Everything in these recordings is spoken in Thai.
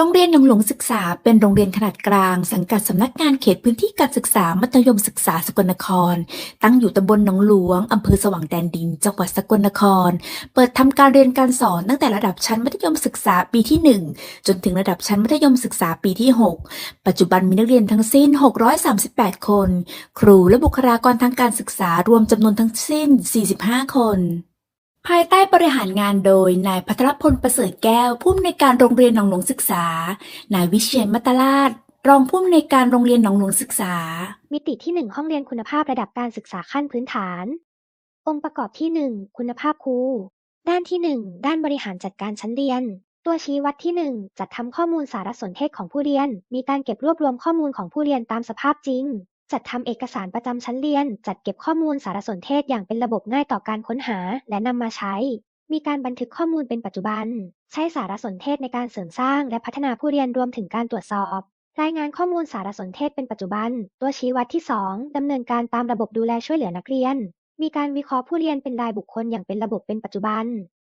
โรงเรียนหนองหลวงศึกษาเป็นโรงเรียนขนาดกลาง สังกัดสำนักงานเขตพื้นที่การศึกษามัธยมศึกษาสกลนคร ตั้งอยู่ตำบลหนองหลวงอำเภอสว่างแดนดิน จังหวัดสกลนคร เปิดทำการเรียนการสอนตั้งแต่ระดับชั้นมัธยมศึกษาปีที่ 1 จนถึงระดับชั้นมัธยมศึกษาปีที่ 6 ปัจจุบันมีนักเรียนทั้งสิ้น 638 คน ครูและบุคลากรทางการศึกษารวมจำนวนทั้งสิ้น 45 คน ภายใต้บริหารงานโดย นายพัทรพลประเสริฐแก้ว ผู้อำนวยการโรงเรียนหนองหลวงศึกษา นายวิเชียนมัตตราชรองผู้อำนวยการโรงเรียนหนองหลวงศึกษา มิติที่ 1 ห้องเรียนคุณภาพระดับการศึกษาขั้นพื้นฐาน องค์ประกอบที่ 1 คุณภาพครู ด้านที่ 1 ด้านบริหารจัดการชั้นเรียน ตัวชี้วัดที่ 1 จัดทำข้อมูลสารสนเทศของผู้เรียน มีการเก็บรวบรวมข้อมูลของผู้เรียนตามสภาพจริง จัดทำเอกสารประจำชั้นเรียน จัดเก็บข้อมูลสารสนเทศอย่างเป็นระบบง่ายต่อการค้นหา และนำมาใช้ มีการบันทึกข้อมูลเป็นปัจจุบัน ใช้สารสนเทศในการเสริมสร้าง และพัฒนาผู้เรียนรวมถึงการตรวจสอบ รายงานข้อมูลสารสนเทศเป็นปัจจุบัน ตัวชี้วัดที่ 2 ดำเนินการตามระบบดูแลช่วยเหลือนักเรียน มีการวิเคราะห์ผู้เรียนเป็นรายบุคคลอย่างเป็นระบบเป็นปัจจุบัน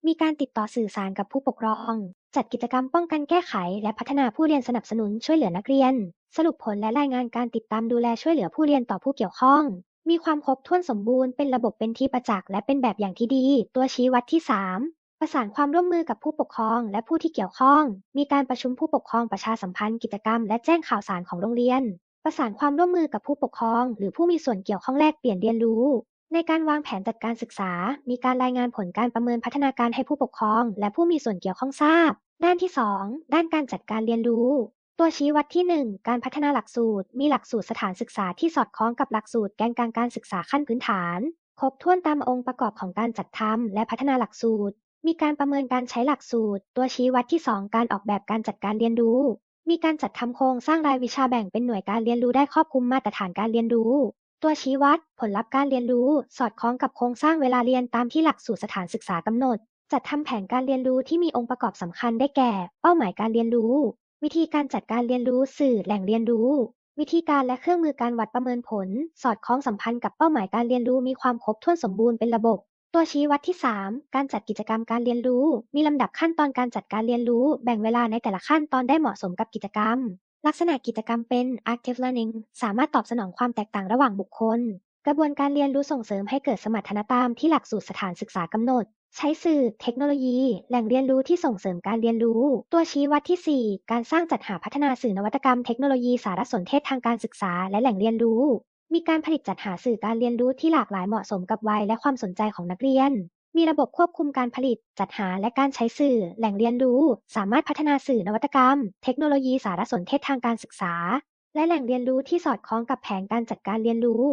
มีการติดต่อสื่อสารกับผู้ปกครอง จัดกิจกรรมป้องกันแก้ไข และพัฒนาผู้เรียนสนับสนุนช่วยเหลือนักเรียน สรุปผลและรายงานการติดตามดูแลช่วยเหลือผู้เรียนต่อผู้เกี่ยวข้อง มีความครบถ้วนสมบูรณ์เป็นระบบเป็นที่ประจักษ์และเป็นแบบอย่างที่ดี ตัวชี้วัดที่ 3 ประสานความร่วมมือกับผู้ปกครองและผู้ที่เกี่ยวข้อง มีการประชุมผู้ปกครองประชาสัมพันธ์กิจกรรมและแจ้งข่าวสารของโรงเรียน ประสานความร่วมมือกับผู้ปกครอง หรือผู้มีส่วนเกี่ยวข้องแลกเปลี่ยนเรียนรู้ ในการวางแผนจัดการศึกษา มีการรายงานผลการประเมินพัฒนาการให้ผู้ปกครอง และผู้มีส่วนเกี่ยวข้องทราบ ด้านที่ 2 ด้านการจัดการเรียนรู้ ตัวชี้วัดที่ 1 การพัฒนาหลักสูตร มีหลักสูตรสถานศึกษาที่สอดคล้องกับหลักสูตรแกนกลางการศึกษาขั้นพื้นฐาน ครบถ้วนตามองค์ประกอบของการจัดทำและพัฒนาหลักสูตร มีการประเมินการใช้หลักสูตร ตัวชี้วัดที่ 2 การออกแบบการจัดการเรียนรู้ มีการจัดทำโครงสร้างรายวิชาแบ่งเป็นหน่วยการเรียนรู้ได้ครอบคลุมมาตรฐานการเรียนรู้ ตัวชี้วัด ผลลัพธ์การเรียนรู้ สอดคล้องกับโครงสร้างเวลาเรียนตามที่หลักสูตรสถานศึกษากำหนด จัดทำแผนการเรียนรู้ที่มีองค์ประกอบสำคัญได้แก่ เป้าหมายการเรียนรู้ วิธีการจัดการเรียนรู้สื่อแหล่งเรียนรู้ วิธีการและเครื่องมือการวัดประเมินผล สอดคล้องสัมพันธ์กับเป้าหมายการเรียนรู้มีความครบถ้วนสมบูรณ์เป็นระบบ ตัวชี้วัดที่ 3 การจัดกิจกรรมการเรียนรู้ มีลำดับขั้นตอนการจัดการเรียนรู้ แบ่งเวลาในแต่ละขั้นตอนได้เหมาะสมกับกิจกรรม ลักษณะกิจกรรมเป็น active learning สามารถตอบสนองความแตกต่างระหว่างบุคคล กระบวนการเรียนรู้ส่งเสริมให้เกิดสมรรถนะตามที่หลักสูตรสถานศึกษากำหนด ใช้สื่อ เทคโนโลยี แหล่งเรียนรู้ที่ส่งเสริมการเรียนรู้ ตัวชี้วัดที่ 4 การสร้างจัดหาพัฒนาสื่อนวัตกรรมเทคโนโลยีสารสนเทศทางการศึกษาและแหล่งเรียนรู้ มีการผลิตจัดหาสื่อการเรียนรู้ที่หลากหลายเหมาะสมกับวัยและความสนใจของนักเรียน มีระบบควบคุมการผลิต จัดหาและการใช้สื่อ แหล่งเรียนรู้ สามารถพัฒนาสื่อนวัตกรรม เทคโนโลยีสารสนเทศทางการศึกษา และแหล่งเรียนรู้ที่สอดคล้องกับแผนการจัดการเรียนรู้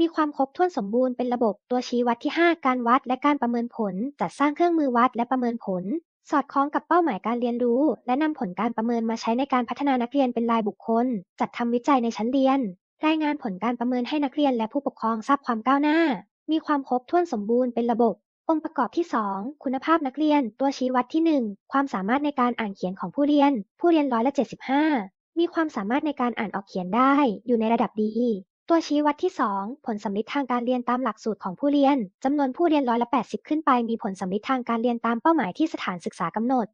มีความครบถ้วนสมบูรณ์เป็นระบบ ตัวชี้วัดที่ 5 การวัดและการประเมินผล จัดสร้างเครื่องมือวัดและประเมินผล สอดคล้องกับเป้าหมายการเรียนรู้ และนำผลการประเมินมาใช้ในการพัฒนานักเรียนเป็นรายบุคคล จัดทำวิจัยในชั้นเรียน รายงานผลการประเมินให้นักเรียนและผู้ปกครองทราบความก้าวหน้า มีความครบถ้วนสมบูรณ์เป็นระบบ องค์ประกอบที่ 2 คุณภาพนักเรียน ตัวชี้วัดที่ 1 ความสามารถในการอ่านเขียนของผู้เรียน ผู้เรียนร้อยละ75มีความสามารถในการอ่านออกเขียนได้อยู่ในระดับดี ตัวชี้วัดที่ 2 ผลสำลิดทางการเรียนตามหลักสูตรของผู้เรียน จำนวนผู้เรียนร้อยละ 80 ขึ้นไป มีผลสำลิดทางการเรียนตามเป้าหมายที่สถานศึกษากำหนด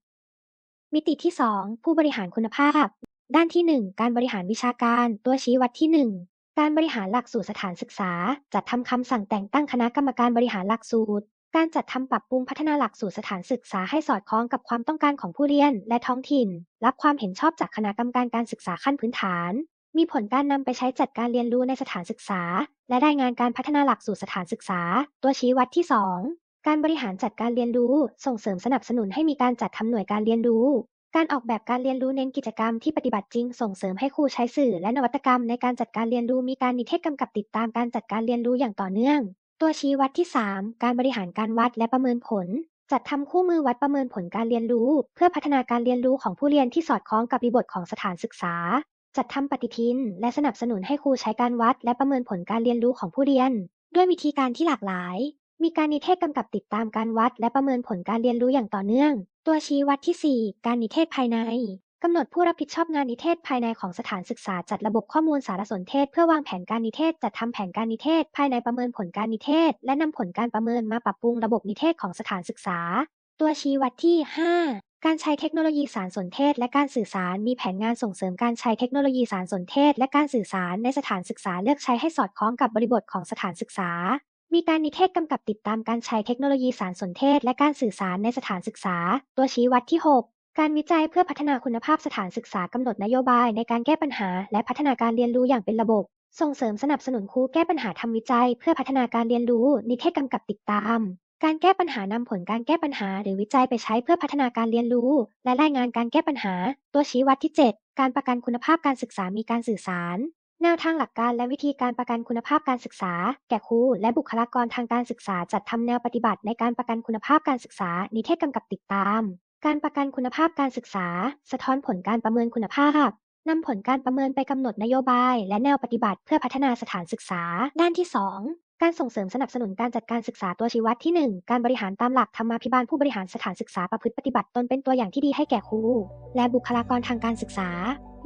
มิติที่ 2 ผู้บริหารคุณภาพ ด้านที่ 1 การบริหารวิชาการ ตัวชี้วัดที่ 1 การบริหารหลักสูตรสถานศึกษา จัดทำคำสั่งแต่งตั้งคณะกรรมการบริหารหลักสูตร การจัดทำปรับปรุงพัฒนาหลักสูตรสถานศึกษาให้สอดคล้องกับความต้องการของผู้เรียน และท้องถิ่น รับความเห็นชอบจากคณะกรรมการการศึกษาขั้นพื้นฐาน มีผลการนำไปใช้จัดการเรียนรู้ในสถานศึกษา และรายงานการพัฒนาหลักสูตรสถานศึกษา ตัวชี้วัดที่ 2 การบริหารจัดการเรียนรู้ ส่งเสริมสนับสนุนให้มีการจัดทำหน่วยการเรียนรู้ การออกแบบการเรียนรู้เน้นกิจกรรมที่ปฏิบัติจริง ส่งเสริมให้ครูใช้สื่อและนวัตกรรมในการจัดการเรียนรู้มีการนิเทศกำกับติดตามการจัดการเรียนรู้อย่างต่อเนื่อง ตัวชี้วัดที่ 3 การบริหารการวัดและประเมินผลจัดทำคู่มือวัดประเมินผลการเรียนรู้ เพื่อพัฒนาการเรียนรู้ของผู้เรียนที่สอดคล้องกับบริบทของสถานศึกษา จัดทำปฏิทิน และสนับสนุนให้ครูใช้การวัด และประเมินผลการเรียนรู้ของผู้เรียน ด้วยวิธีการที่หลากหลาย มีการนิเทศกำกับติดตามการวัด และประเมินผลการเรียนรู้อย่างต่อเนื่อง ตัวชี้วัดที่ 4 การนิเทศภายในกำหนดผู้รับผิดชอบงานนิเทศภายในของสถานศึกษาจัดระบบข้อมูลสารสนเทศ เพื่อวางแผนการนิเทศจัดทำแผนการนิเทศ ภายในประเมินผลการนิเทศ และนำผลการประเมินมาปรับปรุงระบบนิเทศของสถานศึกษา ตัวชี้วัดที่ 5 การใช้เทคโนโลยีสารสนเทศและการสื่อสารมีแผนงานส่งเสริมการใช้เทคโนโลยีสารสนเทศและการสื่อสารในสถานศึกษาเลือกใช้ให้สอดคล้องกับบริบทของสถานศึกษา มีการนิเทศกำกับติดตามการใช้เทคโนโลยีสารสนเทศและการสื่อสารในสถานศึกษา ตัวชี้วัดที่ 6การวิจัยเพื่อพัฒนาคุณภาพสถานศึกษากำหนดนโยบายในการแก้ปัญหา และพัฒนาการเรียนรู้อย่างเป็นระบบ ส่งเสริมสนับสนุนครูแก้ปัญหาทำวิจัย เพื่อพัฒนาการเรียนรู้ นิเทศกำกับติดตาม การแก้ปัญหานำผลการแก้ปัญหาหรือวิจัยไปใช้เพื่อพัฒนาการเรียนรู้ และรายงานการแก้ปัญหา ตัวชี้วัดที่ 7 การประกันคุณภาพการศึกษามีการสื่อสาร แนวทางหลักการและวิธีการประกันคุณภาพการศึกษา แก่ครูและบุคลากรทางการศึกษาจัดทำแนวปฏิบัติในการประกันคุณภาพการศึกษา นิเทศกำกับติดตาม การประกันคุณภาพการศึกษา สะท้อนผลการประเมินคุณภาพนำผลการประเมินไปกำหนดนโยบาย และแนวปฏิบัติเพื่อพัฒนาสถานศึกษา ด้านที่ 2 การส่งเสริมสนับสนุนการจัดการศึกษาตัวชี้วัดที่ 1 การบริหารตามหลักธรรมาภิบาลผู้บริหารสถานศึกษาประพฤติปฏิบัติตนเป็นตัวอย่างที่ดีให้แก่ครูและบุคลากรทางการศึกษา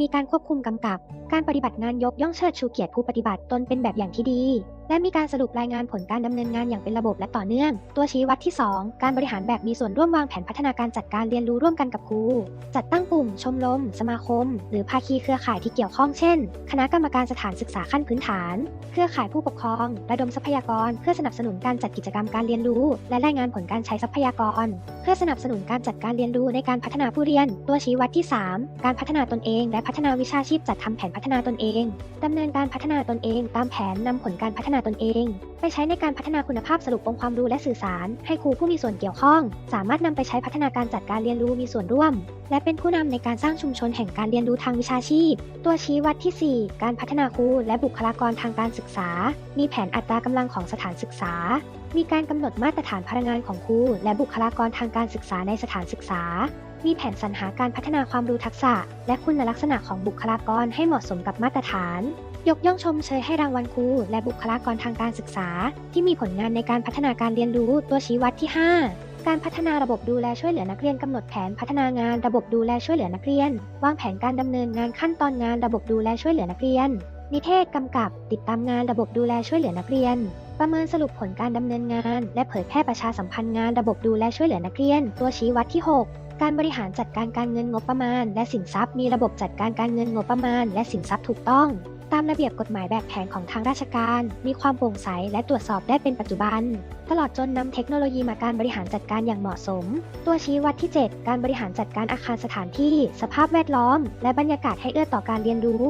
มีการควบคุมกำกับ การปฏิบัติงานยกย่องเชิดชูเกียรติผู้ปฏิบัติตนเป็นแบบอย่างที่ดี และมีการสรุปรายงานผลการดำเนินงานอย่างเป็นระบบและต่อเนื่อง ตัวชี้วัดที่ 2 การบริหารแบบมีส่วนร่วมวางแผนพัฒนาการจัดการเรียนรู้ร่วมกันกับครู จัดตั้งกลุ่ม ชมรม สมาคม หรือภาคีเครือข่ายที่เกี่ยวข้องเช่น คณะกรรมการสถานศึกษาขั้นพื้นฐาน เครือข่ายผู้ปกครอง ระดมทรัพยากร เพื่อสนับสนุนการจัดกิจกรรมการเรียนรู้ และรายงานผลการใช้ทรัพยากร เพื่อสนับสนุนการจัดการเรียนรู้ในการพัฒนาผู้เรียน ตัวชี้วัดที่ 3 การพัฒนาตนเองและพัฒนาวิชาชีพจัดทำแผนพัฒนาตนเองดำเนินการพัฒนาตนเอง ตามแผนนำผลการพัฒนาตนเอง ไปใช้ในการพัฒนาคุณภาพสรุปองค์ความรู้และสื่อสาร ให้ครูผู้มีส่วนเกี่ยวข้อง สามารถนำไปใช้พัฒนาการจัดการเรียนรู้มีส่วนร่วม และเป็นผู้นำในการสร้างชุมชนแห่งการเรียนรู้ทางวิชาชีพ ตัวชี้วัดที่ 4 การพัฒนาครูและบุคลากรทางการศึกษา มีแผนอัตรากำลังของสถานศึกษา มีการกำหนดมาตรฐานพลังงานของครูและบุคลากรทางการศึกษาในสถานศึกษา มีแผนสรรหาการพัฒนาความรู้ทักษะ และคุณลักษณะของบุคลากรให้เหมาะสมกับมาตรฐาน ยกย่องชมเชยให้รางวัลครูและบุคลากรทางการศึกษา ที่มีผลงานในการพัฒนาการเรียนรู้ตัวชี้วัดที่ 5การพัฒนาระบบดูแลช่วยเหลือนักเรียนกำหนดแผนพัฒนางานระบบดูแลช่วยเหลือนักเรียน วางแผนการดำเนินงานขั้นตอนงานระบบดูแลช่วยเหลือนักเรียน นิเทศกำกับ ติดตามงานระบบดูแลช่วยเหลือนักเรียน ประเมินสรุปผลการดำเนินงาน และเผยแพร่ประชาสัมพันธ์งานระบบดูแลช่วยเหลือนักเรียน ตัวชี้วัดที่ 6 การบริหารจัดการการเงินงบประมาณ และสินทรัพย์มีระบบจัดการการเงินงบประมาณ และสินทรัพย์ถูกต้อง ตามระเบียบกฎหมายแบบแผนของทางราชการ มีความโปร่งใสและตรวจสอบได้เป็นปัจจุบัน ตลอดจนนำเทคโนโลยีมาการบริหารจัดการอย่างเหมาะสม ตัวชี้วัดที่ 7 การบริหารจัดการอาคารสถานที่ สภาพแวดล้อม และบรรยากาศให้เอื้อต่อการเรียนรู้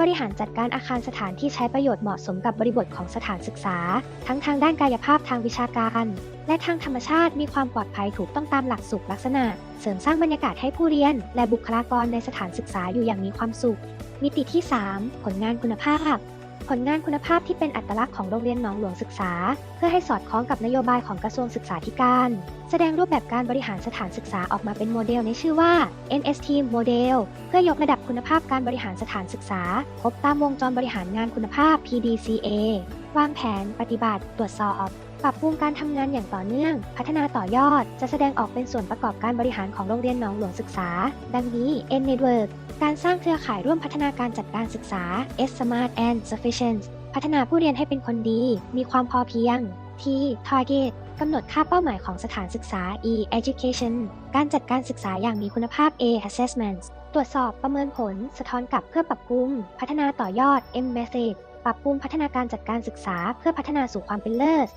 บริหารจัดการอาคารสถานที่ใช้ประโยชน์เหมาะสมกับบริบทของสถานศึกษา ทั้งทางด้านกายภาพทางวิชาการ และทางธรรมชาติมีความปลอดภัยถูกต้องตามหลักสุขลักษณะ เสริมสร้างบรรยากาศให้ผู้เรียน และบุคลากรในสถานศึกษาอยู่อย่างมีความสุข มิติที่ 3 ผลงานคุณภาพ ผลงานคุณภาพที่เป็นอัตลักษณ์ของโรงเรียนหนองหลวงศึกษา เพื่อให้สอดคล้องกับนโยบายของกระทรวงศึกษาธิการ แสดงรูปแบบการบริหารสถานศึกษาออกมาเป็นโมเดลในชื่อว่า NST โมเดลเพื่อยกระดับคุณภาพการบริหารสถานศึกษา พบตามวงจรบริหารงานคุณภาพ PDCA วางแผน ปฏิบัติ ตรวจสอบ ปรับปรุงการทำงานอย่างต่อเนื่อง พัฒนาต่อยอด จะแสดงออกเป็นส่วนประกอบการบริหารของโรงเรียนหนองหลวงศึกษา ดังนี้ N Network การสร้างเครือข่ายร่วมพัฒนาการจัดการศึกษา S Smart and Sufficient พัฒนาผู้เรียนให้เป็นคนดี มีความพอเพียง T Target กำหนดค่าเป้าหมายของสถานศึกษา E Education การจัดการศึกษาอย่างมีคุณภาพ A-assessments ตรวจสอบประเมินผล สะท้อนกลับเพื่อปรับปรุง พัฒนาต่อยอด M Method ปรับปรุงพัฒนาการจัดการศึกษาเพื่อพัฒนาสู่ความเป็นเลิศ